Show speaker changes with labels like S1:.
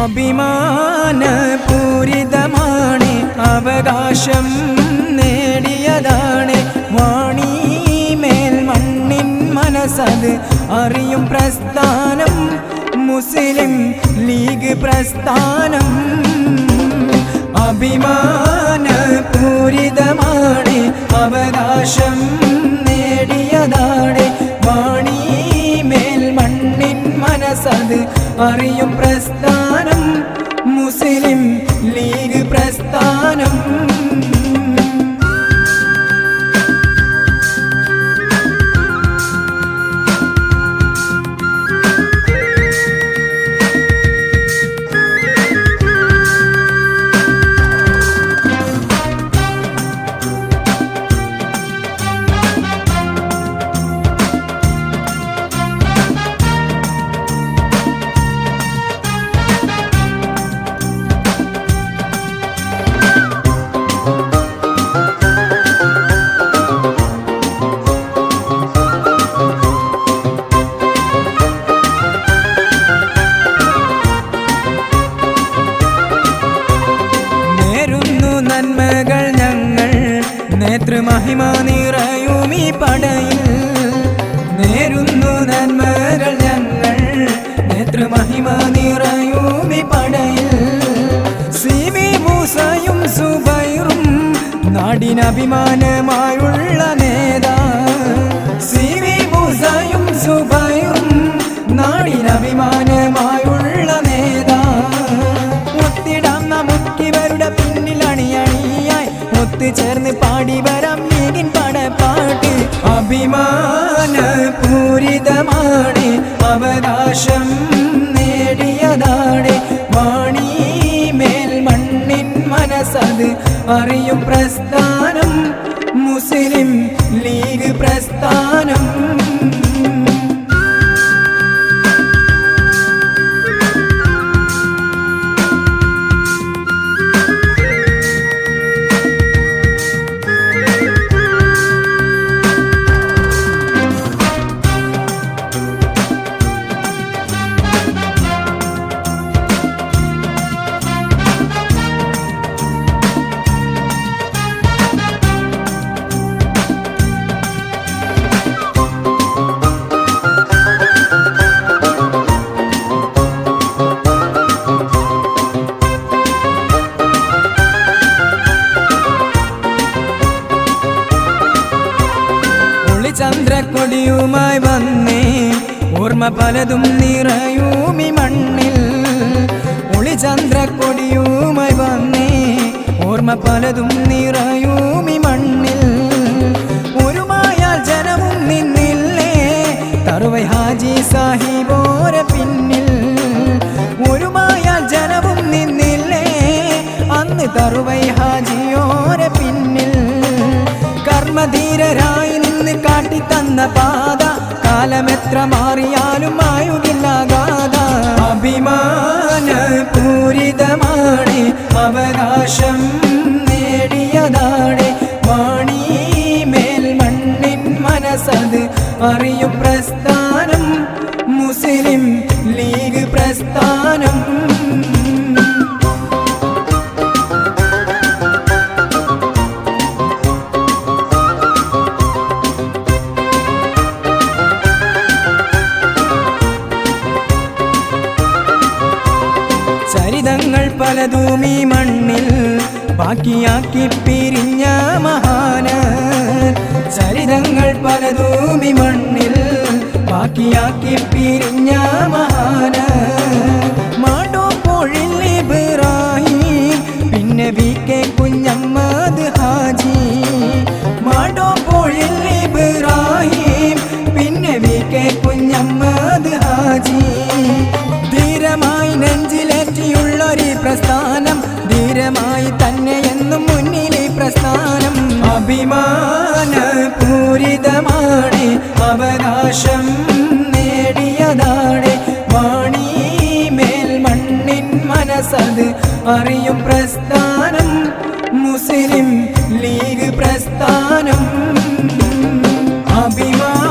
S1: അഭിമാന പൂരിതമാണ് അവകാശം നേടിയതാണ് വാണി മേൽ മണ്ണിൻ മനസ്സത് അറിയും പ്രസ്ഥാനം മുസ്ലിം ലീഗ് പ്രസ്ഥാനം അഭിമാന പൂരിതമാണ് അവകാശം നേടിയതാണ് വാണി മേൽ മണ്ണിൻ മനസ്സത് അറിയും പ്രസ്ഥാനം ലീഗ് നേതൃമഹിമ നിറയും ഈ പടയിൽ. നേരുന്നു നന്മകൾ ഞങ്ങൾ. നേതൃമഹിമ നിറയും ഈ പടയിൽ. സി വി മൂസയും സുബൈറും നാടിനഭിമാനമായുള്ള നേതാ സി വി മൂസയും സുബൈറും നാടിനഭിമാനമായുള്ള നേതാ ഒത്തിടാം നമുക്കിവരുടെ പിന്നിൽ അണിയണിയായി. ഒത്തുചേർന്ന് പാടി വരാം അഭിമാന പൂരിതമാണ്. അവകാശം നേടിയതാണ്. വാണി മേൽ മണ്ണിൻ മനസ്സത് അറിയും പ്രസ്ഥാനം ഒളിചന്ദ്രക്കൊടിയുമായി വന്നേ. ഓർമ്മ പലതും നിറയൂമി മണ്ണിൽ. ഒളിചന്ദ്രക്കൊടിയുമായി വന്നേ. ഓർമ്മ പലതും നിറയൂമി മണ്ണിൽ. ഒരു ഒരുമായാൽ ജനവും നിന്നില്ലേ. തറുവൈ ഹാജി സാഹിബോര പിന്നിൽ. ഒരു ഒരുമായാൽ ജനവും നിന്നില്ലേ. അന്ന് തറുവൈ ഹാജിയോര പിന്നിൽ. കർമ്മധീരരായി നിന്ന് കാട്ടിത്തന്ന പാത കാലമെത്ര മാറിയാലും ആയുകില്ലാകാത അഭിമാന പൂരിതമാണ് അവകാശം നേടിയതാണ്. വാണി മേൽ മണ്ണിൻ മനസ്സത് അറിയും പ്രസ്ഥാനം ചരിതങ്ങൾ പലതും ഈ മണ്ണിൽ ബാക്കിയാക്കി പിരിഞ്ഞ മഹാന. ചരിതങ്ങൾ പലതും ഈ മണ്ണിൽ ബാക്കിയാക്കി പിരിഞ്ഞ മഹാന. അഭിമാന പൂരിതമാണ് അവകാശം നേടിയതാണ്. വാണി മേൽ മണ്ണിൻ മനസ്സത് അറിയും പ്രസ്ഥാനം മുസ്ലിം ലീഗ് പ്രസ്ഥാനം. അഭിമാന